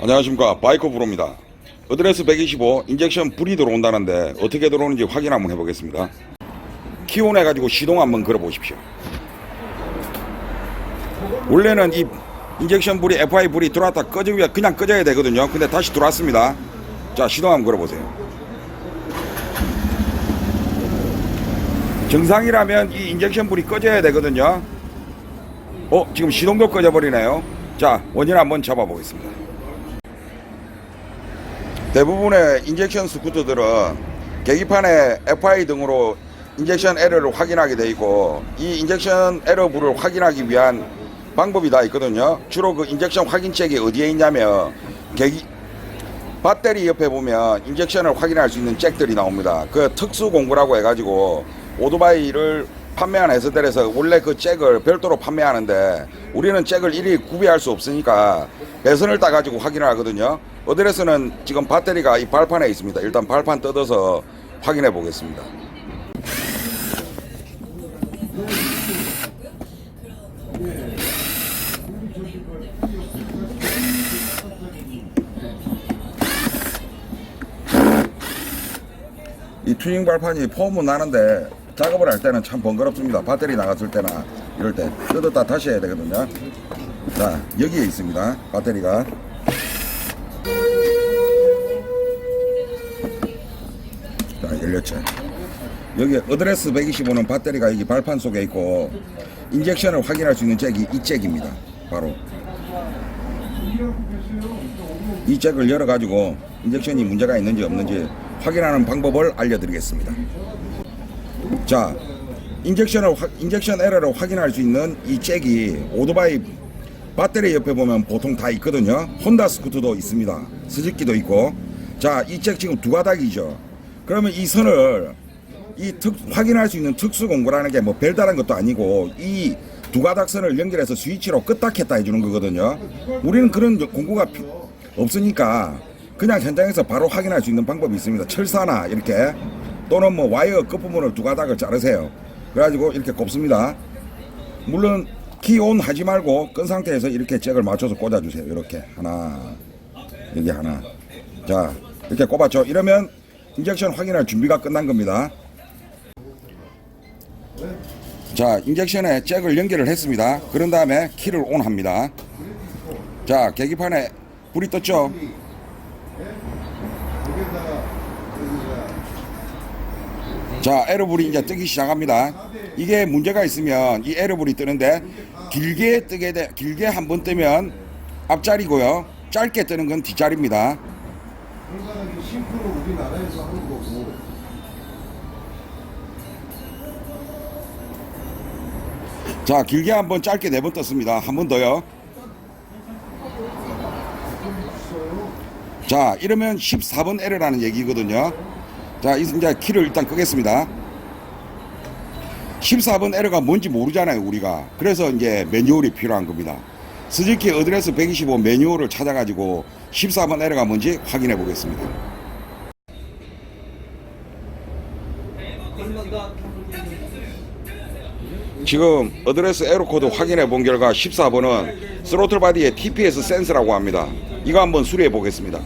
안녕하십니까. 바이커 브로입니다. 어드레스 125 인젝션 불이 들어온다는데 어떻게 들어오는지 확인 한번 해보겠습니다. 키온 해 가지고 시동 한번 걸어 보십시오. 원래는 이 인젝션 불이 FI 불이 들어왔다 꺼지면 그냥 꺼져야 되거든요. 근데 다시 들어왔습니다. 자 시동 한번 걸어 보세요. 정상이라면 이 인젝션 불이 꺼져야 되거든요. 어 지금 시동도 꺼져 버리네요. 자 원인 한번 잡아 보겠습니다 대부분의 인젝션 스쿠터들은 계기판에 FI 등으로 인젝션 에러를 확인하게 돼 있고 이 인젝션 에러 불을 확인하기 위한 방법이 다 있거든요. 주로 그 인젝션 확인책이 어디에 있냐면 계기 배터리 옆에 보면 인젝션을 확인할 수 있는 잭들이 나옵니다. 그 특수 공구라고 해가지고 오토바이를 판매하는 회사들에서 원래 그 잭을 별도로 판매하는데 우리는 잭을 일일이 구비할 수 없으니까 배선을 따가지고 확인을 하거든요. 어드레스는 지금 배터리가 이 발판에 있습니다. 일단 발판 뜯어서 확인해 보겠습니다. 이 튜닝 발판이 폼은 나는데 작업을 할 때는 참 번거롭습니다. 배터리 나갔을 때나 이럴 때 뜯었다 다시 해야 되거든요. 자 여기에 있습니다. 배터리가 자 열렸죠. 여기 어드레스 125는 배터리가 여기 발판 속에 있고 인젝션을 확인할 수 있는 잭이 이 잭입니다. 바로 이 잭을 열어 가지고 인젝션이 문제가 있는지 없는지 확인하는 방법을 알려드리겠습니다. 자, 인젝션을 확- 인젝션 에러를 확인할 수 있는 이 잭이 오토바이 배터리 옆에 보면 보통 다 있거든요. 혼다 스쿠터도 있습니다. 스즈키도 있고. 자, 이 잭 지금 두 가닥이죠. 그러면 이 선을 이 특, 확인할 수 있는 특수 공구라는 게 뭐 별다른 것도 아니고 이 두 가닥 선을 연결해서 스위치로 끄딱했다 해주는 거거든요. 우리는 그런 공구가 피- 없으니까 그냥 현장에서 바로 확인할 수 있는 방법이 있습니다. 철사나 이렇게 또는 뭐 와이어 끝부분을 두 가닥을 자르세요. 그래가지고 이렇게 꼽습니다. 물론 키온 하지 말고 끈 상태에서 이렇게 잭을 맞춰서 꽂아주세요. 이렇게 하나 여기 하나 자 이렇게 꼽았죠. 이러면 인젝션 확인할 준비가 끝난 겁니다. 자 인젝션에 잭을 연결을 했습니다. 그런 다음에 키를 온 합니다. 자 계기판에 불이 떴죠. 자 에러불이 이제 뜨기 시작합니다. 이게 문제가 있으면 이 에러불이 뜨는데 길게 뜨게 돼 길게 한 번 뜨면 앞자리고요. 짧게 뜨는 건 뒷자리입니다. 그러니까 이게 싱크로 우리나라에서 하는 거고 자 길게 한 번 짧게 네 번 떴습니다. 한 번 더요. 자 이러면 14번 에러라는 얘기거든요. 자 이제 키를 일단 끄겠습니다. 14번 에러가 뭔지 모르잖아요 우리가. 그래서 이제 매뉴얼이 필요한 겁니다. 스즈키 어드레스 125 매뉴얼을 찾아가지고 14번 에러가 뭔지 확인해 보겠습니다. 지금 어드레스 에러 코드 확인해 본 결과 14번은 스로틀 바디의 TPS 센서라고 합니다. 이거 한번 수리해 보겠습니다.